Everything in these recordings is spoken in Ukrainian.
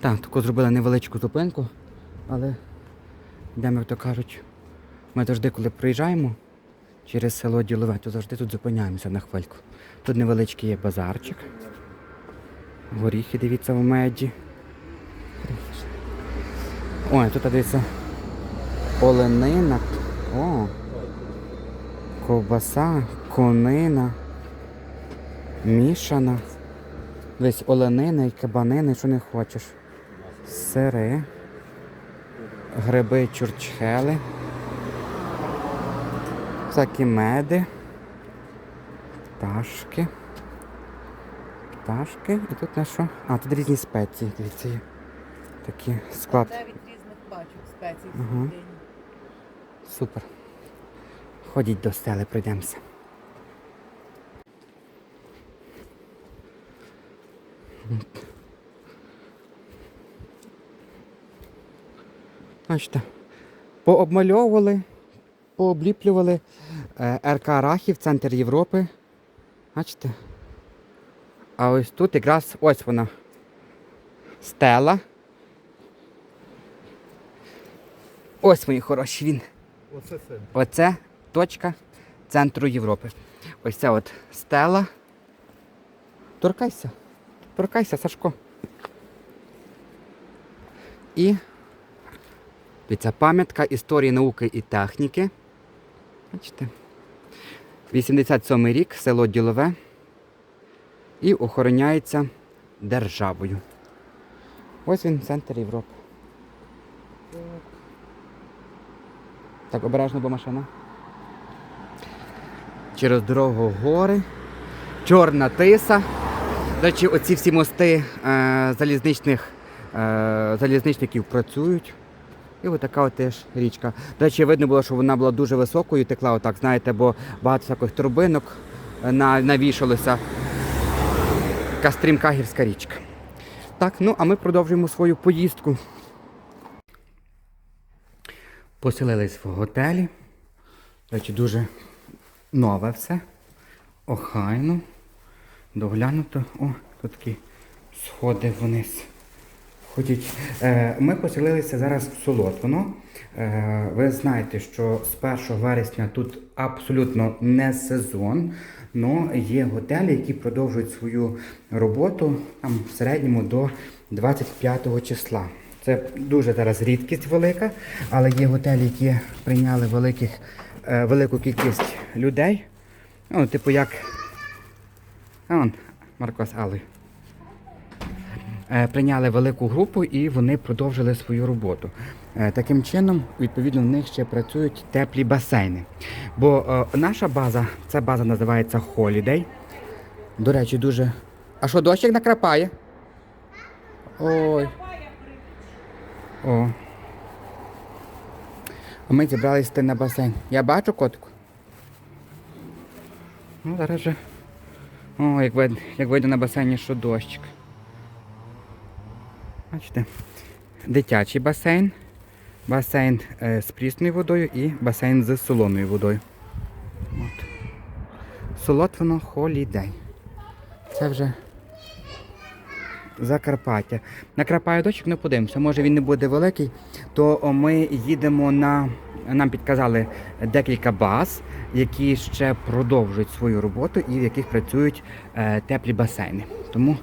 Так, таку зробили невеличку зупинку, але йдемо, як то кажуть, ми завжди, коли приїжджаємо через село Ділове, то завжди тут зупиняємося на хвильку. Тут невеличкий є базарчик. Горіхи, дивіться, в меді. Ой, тут дивіться. Оленина. О. Ковбаса, конина. Мішана. Весь оленина і кабанини, що не хочеш. Сири. Гриби чурчхели. Всякі меди. Пташки. Пташки. І тут на що? А, тут різні спеції, дивіться. є. Такі склад. Дев'ять різних пачок спецій всередині. Супер. Ходіть до стели, пройдемося. Бачите, пообмальовували, пообліплювали е, РК Рахів, центр Європи. Бачите? А ось тут якраз ось вона. Стела. Ось мої хороші він. Оце це. Оце точка центру Європи. Ось ця от стела. Торкайся. Торкайся, Сашко. І ця пам'ятка історії науки і техніки. Бачите? 87 рік, село Ділове. І охороняється державою. Ось він, центр Європи. Так, обережно, бо машина. Через дорогу гори. Чорна тиса. До речі, оці всі мости е, залізничних, е, залізничників працюють. І ось така от теж річка. До речі, видно було, що вона була дуже високою, текла отак, знаєте, бо багато всяких турбинок е, навішалося. Така стрімка гірська річка. Так, ну а ми продовжуємо свою поїздку. Поселились в готелі. До речі, дуже нове все. Охайно. Доглянуто. О, тут такі сходи вниз. Ходіть. Е, ми поселилися зараз в Солотвино. Е, ви знаєте, що з 1 вересня тут абсолютно не сезон. але є готелі, які продовжують свою роботу там, в середньому до 25 числа. Це дуже зараз рідкість велика, але є готелі, які прийняли великих, е, велику кількість людей. Ну, типу як. А вон, Марко з Аллою. Е, Прийняли велику групу і вони продовжили свою роботу. Е, Таким чином, відповідно, в них ще працюють теплі басейни. Бо е, наша база, ця база називається Holiday. До речі, дуже. А що, дощик накрапає? Ой. О. А ми зібралися на басейн. Я бачу котику. Ну, зараз же. О, як видно, як видно на басейні, що дощик. Бачите? Дитячий басейн, басейн е, з прісною водою і басейн з солоною водою. От. Солотвино Холідей. Це вже Закарпаття. На Крапаю дощик не подивимося. Може він не буде великий, то ми їдемо на. Нам підказали декілька баз, які ще продовжують свою роботу і в яких працюють е, теплі басейни. Тому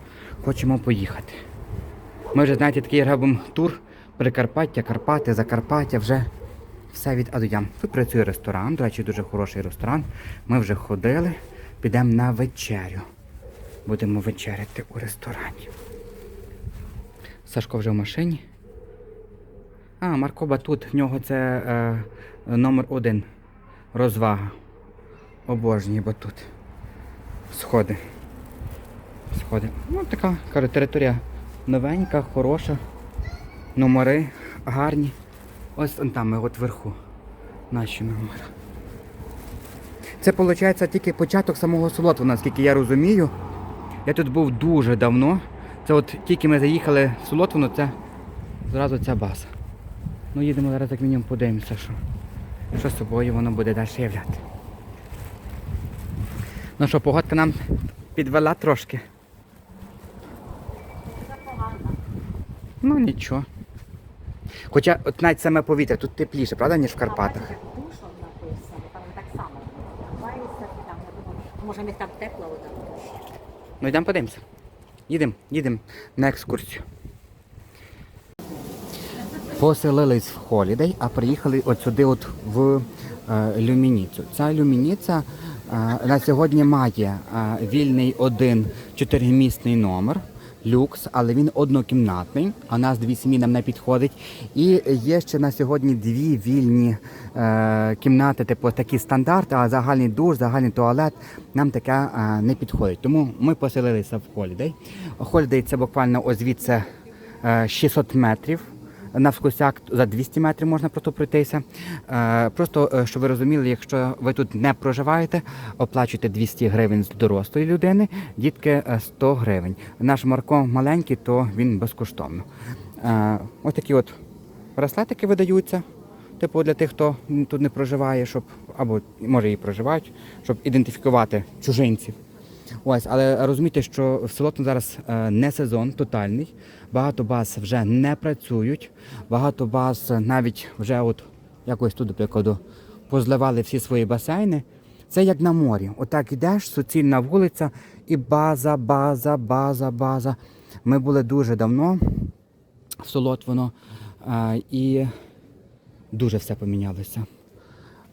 хочемо поїхати. Ми вже, знаєте, такий робимо тур Прикарпаття, Карпати, Закарпаття, вже все від А до. Тут працює ресторан, до речі, дуже хороший ресторан. Ми вже ходили, підемо на вечерю. Будемо вечеряти у ресторані. Сашко вже в машині. А, Марко Батут, в нього це е, номер один. Розвага. Обожнює батут. Сходи. Сходи. Ну, така, кажу, територія новенька, хороша. Номери гарні. Ось он там, от вверху. Наші номери. Це виходить тільки початок самого Солотва, наскільки я розумію. Я тут був дуже давно. Це от тільки ми заїхали в Солотвино, це зразу ця база. Ну їдемо зараз як мінімум подивимося, що, що з собою воно буде далі являти. Ну що, погодка нам підвела трошки. Ну нічого. Хоча от навіть саме повітря тут тепліше, правда, ніж в Карпатах. Душом написано, там так само. Купаються там, я думаю, може в них там тепла вода. Ну йдемо подивимося. Їдемо, їдемо на екскурсію. Поселились в Холідей, а приїхали от сюди от в е, Люмініцю. Ця люмініця е, на сьогодні має е, вільний один чотиримісний номер. Люкс, але він однокімнатний, а нас дві сім'ї нам не підходить. І є ще на сьогодні дві вільні е, кімнати, типу такі стандарти, а загальний душ, загальний туалет нам таке е, не підходить. Тому ми поселилися в Холідей. Холідей це буквально ось звідси е, 600 метрів. Навскосяк за 200 метрів можна просто пройтися. Е, Просто е, щоб ви розуміли, якщо ви тут не проживаєте, оплачуйте 200 гривень з дорослої людини, дітки е, 100 гривень. Наш Марко маленький, то він безкоштовно. Е, Ось такі от браслетики видаються. Типу для тих, хто тут не проживає, щоб або може і проживають, щоб ідентифікувати чужинців. Ось, але розумійте, що в село тут зараз е, не сезон тотальний. Багато баз вже не працюють. Багато баз навіть вже от якось тут, до прикладу, позливали всі свої басейни. Це як на морі. Отак ідеш, суцільна вулиця, і база, база, база, база. Ми були дуже давно в Солотвино, е, і дуже все помінялося.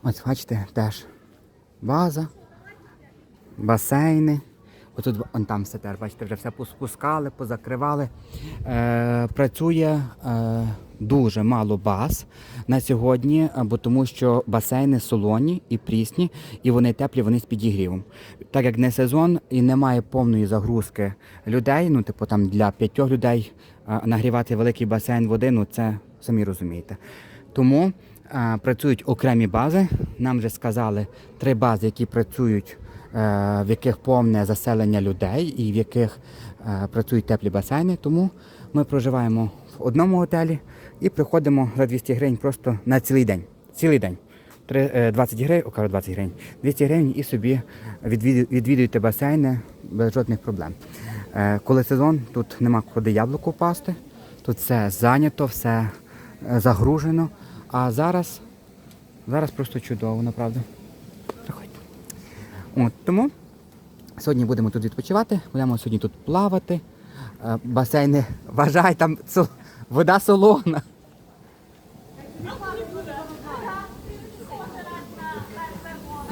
Ось бачите, теж база басейни. Отут он там все тепер, бачите, вже все поспускали, позакривали. Е, працює е, дуже мало баз на сьогодні, е, бо тому що басейни солоні і прісні, і вони теплі, вони з підігрівом. Так як не сезон і немає повної загрузки людей, ну типу там для п'ятьох людей е, нагрівати великий басейн води, ну це самі розумієте. Тому е, працюють окремі бази. Нам вже сказали три бази, які працюють, в яких повне заселення людей і в яких е, працюють теплі басейни. Тому ми проживаємо в одному готелі і приходимо за 200 гривень просто на цілий день. Цілий день. Е, 20 гривень, о, 20 гривень, 200 гривень і собі відвіду- відвідуєте басейни без жодних проблем. Е, Коли сезон, тут нема куди яблуко пасти, тут все зайнято, все е, загружено. А зараз, зараз просто чудово, направду. От, тому сьогодні будемо тут відпочивати, будемо сьогодні тут плавати. Е, Басейни, вважай, там вода солона.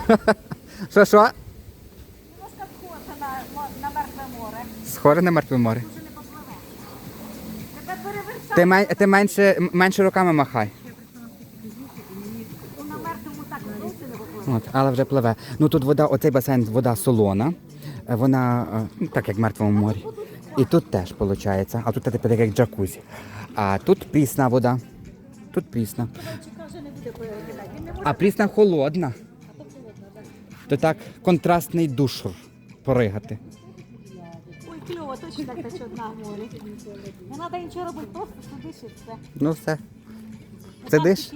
Що, що? На, мертве море. Схоже на мертве море. Ти, мен- ти менше, менше руками махай. На мертвому так зовсім не попливе. От, але вже пливе. Ну тут вода, оцей басейн, вода солона. Е, Вона е, так як в мертвому морі. І тут теж виходить. А тут тепер як джакузі. А тут прісна вода. Тут прісна. А прісна холодна. То так контрастний душ поригати. Ой, кльово, точно так та одна морі. Не треба нічого робити, просто сидиш і все. Ну все. Сидиш?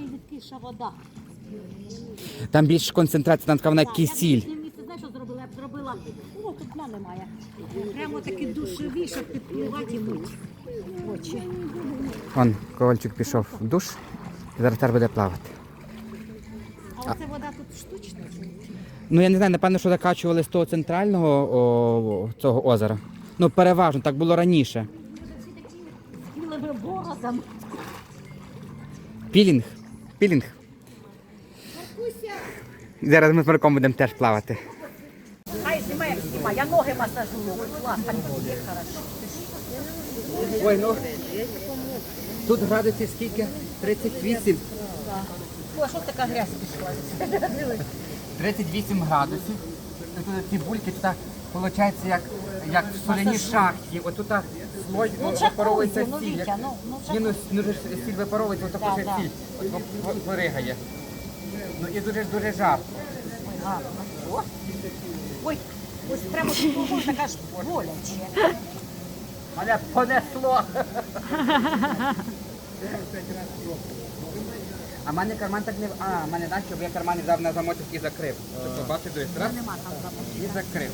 вода. Там більш концентрація, там така вона кисіль. б місце, знаєш, що зробила? Я б зробила, о, тут дна немає. Прямо такі душові, щоб підпливати і мить очі. Вон, ковальчик пішов в душ. І зараз тепер буде плавати. А оце вода тут штучна. Ну я не знаю, напевно, що закачували з того центрального о, цього озера. Ну, переважно, так було раніше. Білими. Пілінг. Пілінг. Зараз ми з Марком будемо теж плавати. Хай знімай, як знімай, я ноги масажую. Клас, так буде хорошо. Ой, ну тут градусів скільки? 38. О, що така грязь пішла? 38 градусів. Тут ці бульки тут виходить як, як в соляній шахті. От тут слой Ну, випаровується ну, сіль. Вітя, ну, ну, Ні, ну, ну ж сіль випаровується, от також да. сіль. От ви- ви- виригає. Ну і дуже дуже жарко. Ой, гарно. О. Ой, ось прямо кругом така ж боляче. Мене понесло. А в мене карман так не... А, в мене так, щоб я карман взяв на замочок і закрив. Тобто бачиш, дивись, раз Нема там замочки. і закрив.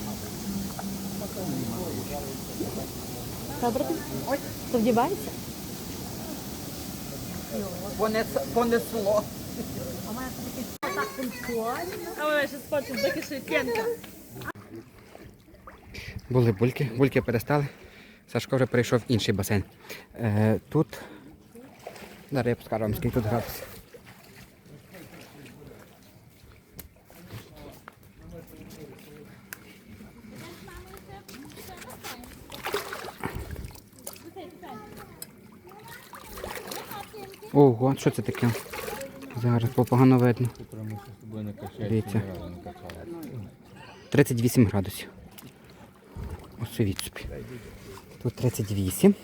Добре? Ти вдіваєшся? Понес- понесло. А в мене таке так сенсуально. А вона ще спочатку доки ще. Були бульки, бульки перестали. Сашко вже перейшов в інший басейн. Е, тут. Зараз я покажу скільки тут градусів. Ого, що це таке? Зараз погано видно. Дивіться. 38 градусів. Ось собі. Тут 38.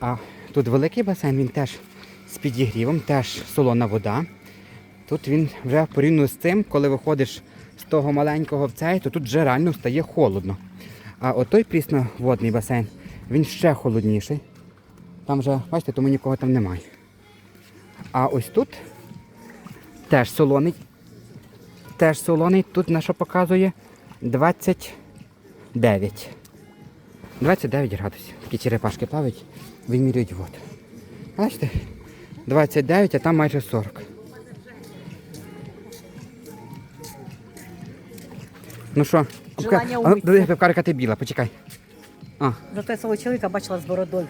А тут великий басейн, він теж з підігрівом, теж солона вода. Тут він вже порівняно з цим, коли виходиш з того маленького в цей, то тут вже реально стає холодно. А отой прісноводний басейн, він ще холодніший. Там вже, бачите, тому нікого там немає. А ось тут теж солоний. Теж солоний, тут на що показує 29. 29 градусів. Такі черепашки плавають, вимірюють воду. Бачите? 29, а там майже 40. Ну що, Желання умитися. дай пивкарика ти біла, почекай. А, Зато я свого чоловіка бачила з бородою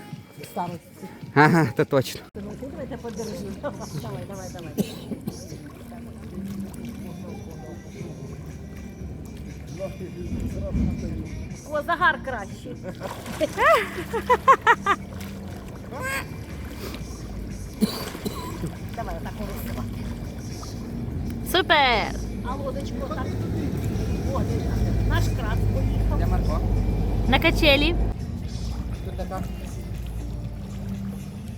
ага, то точно. Ну, давайте подержи. Давай, давай, давай. О, загар кращий. Давай, отак весело. Супер! А лодочку так. О, наш крас поїхав. Де Марко? На качелі. Тут така,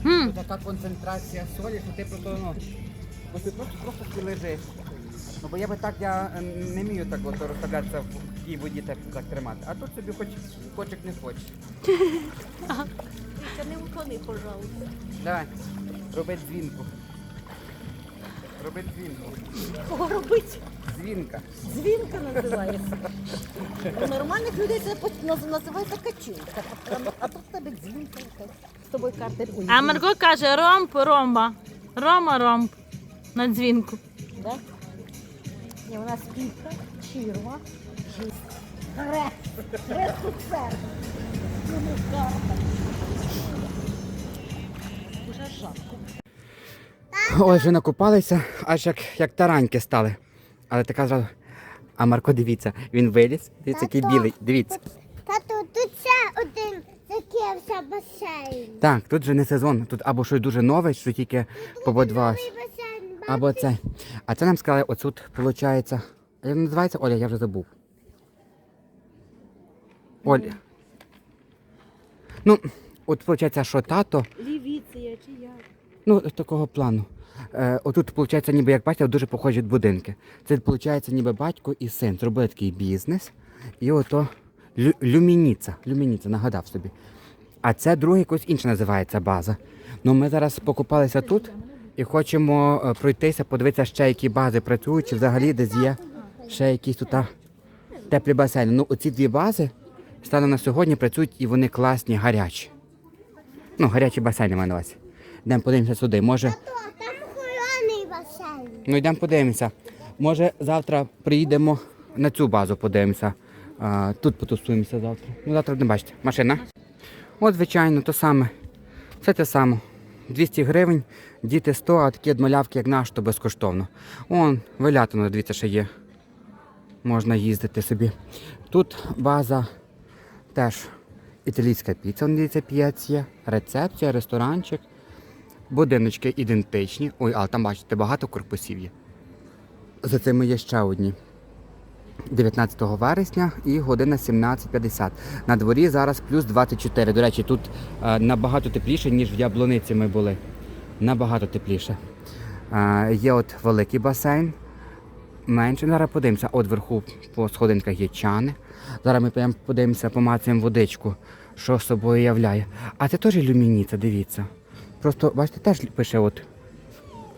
тут така концентрація солі, що ти просто, ну, ти просто, просто ти лежиш. Ну, бо я би так, я е, не вмію так от розставлятися в тій воді так, так тримати. А тут собі хоч хочеш не хочеш. Це не уклони, пожалуйста. Давай, роби дзвінку. Роби дзвінку. Кого робить? Дзвінка. Дзвінка називається. У нормальних людей це по- наз- називається качунка. А тут в тебе дзвінка якась. З тобою карти. Ой, А Марко каже ромб, ромба. Рома ромб. На дзвінку. Да? Ні, у нас піка, чірва, тут все. Ну, карта. Уже жарко. Ой, вже накупалися, аж як, як тараньки стали. Але така зразу. А Марко, дивіться, він виліз. Дивіться, який Тато. білий. Дивіться. Тату, тут ще один закрився басейн. Так, тут вже не сезон. Тут або щось дуже нове, що тільки побудувалось. Новий басейн, ба- Або це. А це нам сказали, оцут, виходить. Як називається? Оля, я вже забув. Оля. Ну, от виходить, що тато. Лівіція чи як? Ну, такого плану. Е, отут, виходить, ніби як бачите, дуже похожі будинки. Це виходить, ніби батько і син. Зробили такий бізнес. І ото лю, люмініця. Люмініця, нагадав собі. А це другий якось інше називається база. Ну ми зараз покупалися тут і хочемо е, пройтися, подивитися ще, які бази працюють, чи взагалі десь є ще якісь тут теплі басейни. Ну, оці дві бази станом на сьогодні працюють і вони класні, гарячі. Ну, гарячі басейни маю на увазі. Йдемо подивимося сюди. Може, там охоронний басейн. ну йдемо подивимося. Може, завтра приїдемо на цю базу, подивимося. А, тут потусуємося завтра. Ну, завтра не бачите. Машина. От, звичайно, то саме. Все те саме. 200 гривень, діти 100, а такі малявки, як наш, то безкоштовно. Он, вилятано, дивіться, ще є. Можна їздити собі. Тут база теж італійська піца, дивіться, п'єць є, рецепція, ресторанчик. Будиночки ідентичні. Ой, але там бачите, багато корпусів є. За цими є ще одні. 19 вересня і година 17.50. На дворі зараз плюс 24. До речі, тут е, набагато тепліше, ніж в Яблуниці ми були. Набагато тепліше. Е, є от великий басейн. Менше. Зараз подивимося. От вверху по сходинках є чани. Зараз ми подивимося, помацаємо водичку, що собою являє. А це теж люмініця, дивіться. Просто, бачите, теж пише от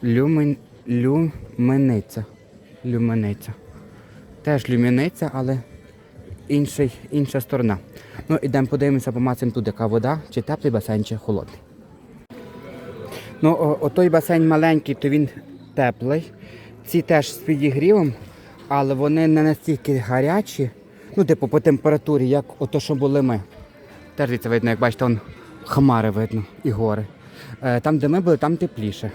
люмен, люмениця. Люмениця. Теж люміниця, але інший, інша сторона. Ну, ідемо подивимося, помацаємо тут, яка вода, чи теплий басейн, чи холодний. Ну, о, о, той басейн маленький, то він теплий. Ці теж з підігрівом, але вони не настільки гарячі, ну, типу, по температурі, як ото, що були ми. Теж дивіться, видно, як бачите, он хмари видно і гори. Е, Там, де ми були, там тепліше.